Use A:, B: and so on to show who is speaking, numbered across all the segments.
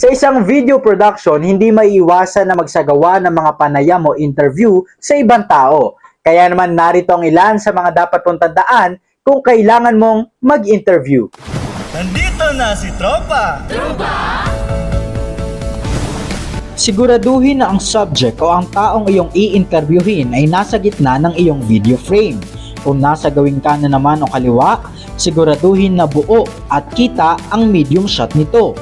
A: Sa isang video production, hindi maiiwasan na magsagawa ng mga panayam o interview sa ibang tao. Kaya naman narito ang ilan sa mga dapat mong tandaan kung kailangan mong mag-interview.
B: Nandito na si Tropa!
A: Siguraduhin na ang subject o ang taong iyong i-interviewin ay nasa gitna ng iyong video frame. Kung nasa gawing kanan naman o kaliwa, siguraduhin na buo at kita ang medium shot nito.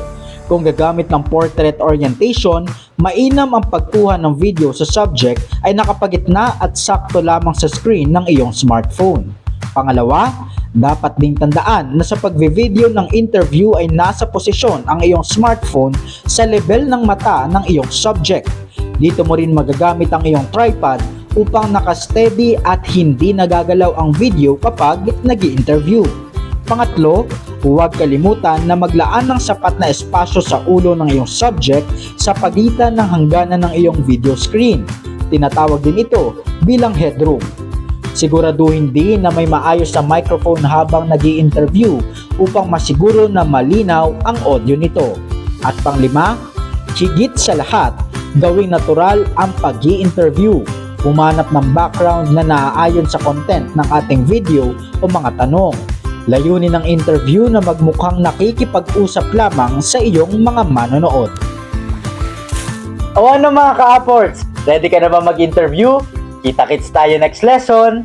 A: Kung gagamit ng portrait orientation, mainam ang pagkuha ng video sa subject ay nakapagitna at sakto lamang sa screen ng iyong smartphone. Pangalawa, dapat ding tandaan na sa pagvi-video ng interview ay nasa posisyon ang iyong smartphone sa level ng mata ng iyong subject. Dito mo rin magagamit ang iyong tripod upang nakasteady at hindi nagagalaw ang video kapag nag interview Pangatlo, huwag kalimutan na maglaan ng sapat na espasyo sa ulo ng iyong subject sa pagitan ng hangganan ng iyong video screen. Tinatawag din ito bilang headroom. Siguraduhin din na may maayos na microphone habang nag interview upang masiguro na malinaw ang audio nito. At panglima, higit sa lahat, gawing natural ang pag interview Humanap ng background na naaayon sa content ng ating video o mga tanong. Layunin ng interview na magmukhang nakikipag-usap lamang sa iyong mga manonood. O ano mga ka-apports? Ready ka na ba mag-interview? Kita-kits tayo next lesson!